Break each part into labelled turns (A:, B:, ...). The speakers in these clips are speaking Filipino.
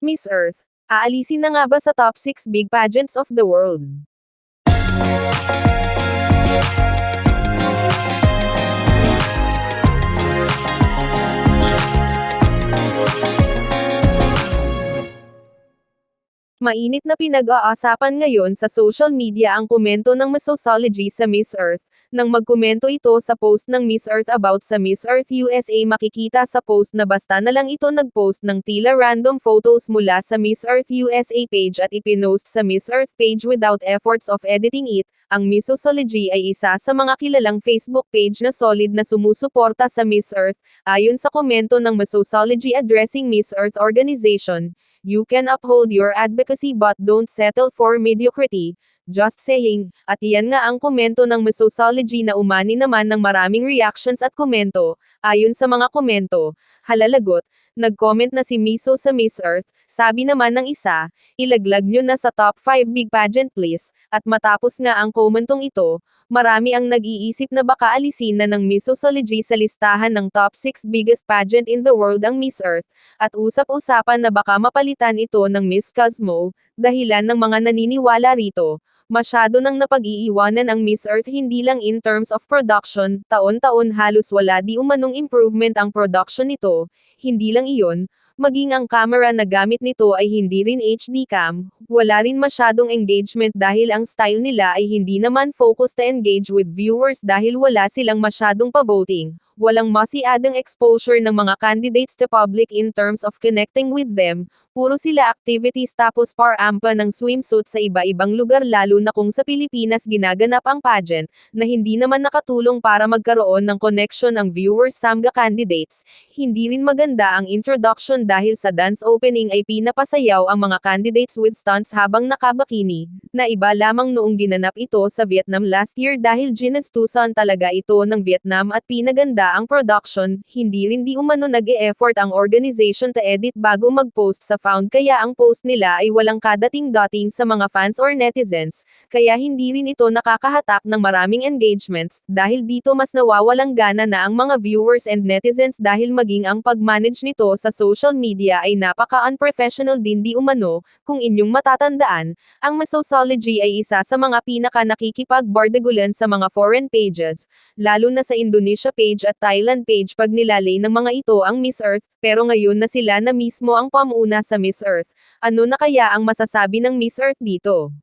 A: Miss Earth, aalisin na nga ba sa top 6 big pageants of the world? Mainit na pinag-aasapan ngayon sa social media ang komento ng Misosology sa Miss Earth. Nang magkomento ito sa post ng Miss Earth about sa Miss Earth USA makikita sa post na basta na lang ito nagpost ng tila random photos mula sa Miss Earth USA page at ipinost sa Miss Earth page without efforts of editing it. Ang Misosology ay isa sa mga kilalang Facebook page na solid na sumusuporta sa Miss Earth, ayon sa komento ng Misosology addressing Miss Earth Organization. You can uphold your advocacy but don't settle for mediocrity. Just saying. At iyan nga ang komento ng Misosology na umani naman ng maraming reactions at komento. Ayon sa mga komento, halalagot, nag-comment na si Miso sa Miss Earth, sabi naman ng isa, ilaglag nyo na sa top 5 big pageant please, at matapos nga ang komentong ito, marami ang nag-iisip na baka alisin na ng Misosology sa listahan ng top 6 biggest pageant in the world ang Miss Earth, at usap-usapan na baka mapalitan ito ng Miss Cosmo, dahilan ng mga naniniwala rito. Masyado nang napag-iiwanan ang Miss Earth hindi lang in terms of production, taon-taon halos wala di umanong improvement ang production nito, hindi lang iyon, maging ang camera na gamit nito ay hindi rin HD cam, wala rin masyadong engagement dahil ang style nila ay hindi naman focused to engage with viewers dahil wala silang masyadong pa-voting, walang masiadang exposure ng mga candidates to public in terms of connecting with them, puro sila activities tapos par ampa ng swimsuit sa iba-ibang lugar lalo na kung sa Pilipinas ginaganap ang pageant, na hindi naman nakatulong para magkaroon ng connection ang viewers samga candidates, hindi rin maganda ang introduction dahil sa dance opening ay pinapasayaw ang mga candidates with stunts habang nakabakini, na iba lamang noong ginanap ito sa Vietnam last year dahil ginastusan talaga ito ng Vietnam at pinaganda ang production, hindi rin di umano nag-e-effort ang organization to edit bago mag-post sa found. Kaya ang post nila ay walang kadating-dating sa mga fans or netizens, kaya hindi rin ito nakakahatak ng maraming engagements, dahil dito mas nawawalang gana na ang mga viewers and netizens dahil maging ang pag-manage nito sa social media ay napaka-unprofessional din di umano, kung inyong matatandaan, ang Misosology ay isa sa mga pinaka nakikipag-bardagulan sa mga foreign pages, lalo na sa Indonesia page at Thailand page pag nilalay ng mga ito ang Miss Earth, pero ngayon na sila na mismo ang pamuna sa Miss Earth, ano na kaya ang masasabi ng Miss Earth dito?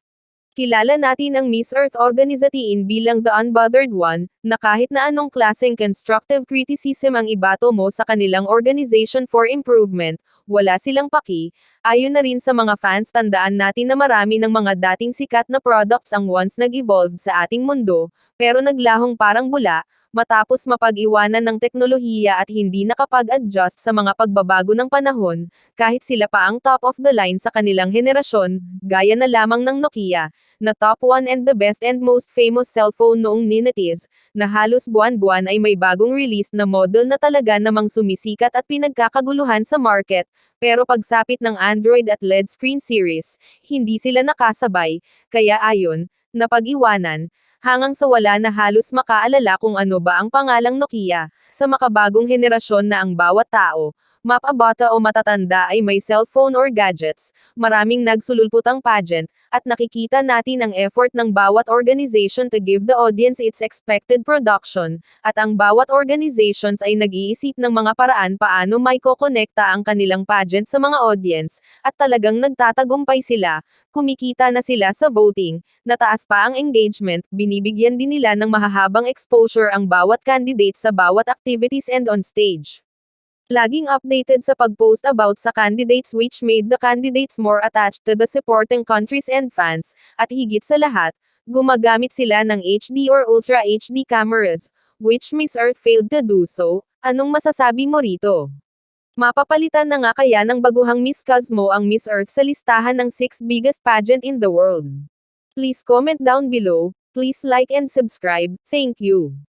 A: Kilala natin ang Miss Earth Organizatiin bilang the unbothered one, na kahit na anong klaseng constructive criticism ang ibato mo sa kanilang organization for improvement, wala silang paki. Ayon na rin sa mga fans tandaan natin na marami ng mga dating sikat na products ang once nag-evolved sa ating mundo, pero naglahong parang bula, matapos mapag-iwanan ng teknolohiya at hindi nakapag-adjust sa mga pagbabago ng panahon, kahit sila pa ang top of the line sa kanilang henerasyon, gaya na lamang ng Nokia, na top 1 and the best and most famous cellphone noong nineties, na halos buwan-buwan ay may bagong release na model na talaga namang sumisikat at pinagkakaguluhan sa market, pero pagsapit ng Android at LED screen series, hindi sila nakasabay, kaya ayon, napag-iwanan, hangang sa wala na halos makaalala kung ano ba ang pangalang Nokia, sa makabagong henerasyon na ang bawat tao, mapabata o matatanda ay may cellphone or gadgets, maraming nagsululputang pageant, at nakikita natin ang effort ng bawat organization to give the audience its expected production, at ang bawat organizations ay nag-iisip ng mga paraan paano may kokonekta ang kanilang pageant sa mga audience, at talagang nagtatagumpay sila, kumikita na sila sa voting, nataas pa ang engagement, binibigyan din nila ng mahahabang exposure ang bawat candidate sa bawat activities and on stage. Laging updated sa pag-post about sa candidates which made the candidates more attached to the supporting countries and fans, at higit sa lahat, gumagamit sila ng HD or Ultra HD cameras, which Miss Earth failed to do so, anong masasabi mo rito? Mapapalitan na nga kaya ng baguhang Miss Cosmo ang Miss Earth sa listahan ng 6 biggest pageant in the world. Please comment down below, please like and subscribe, thank you.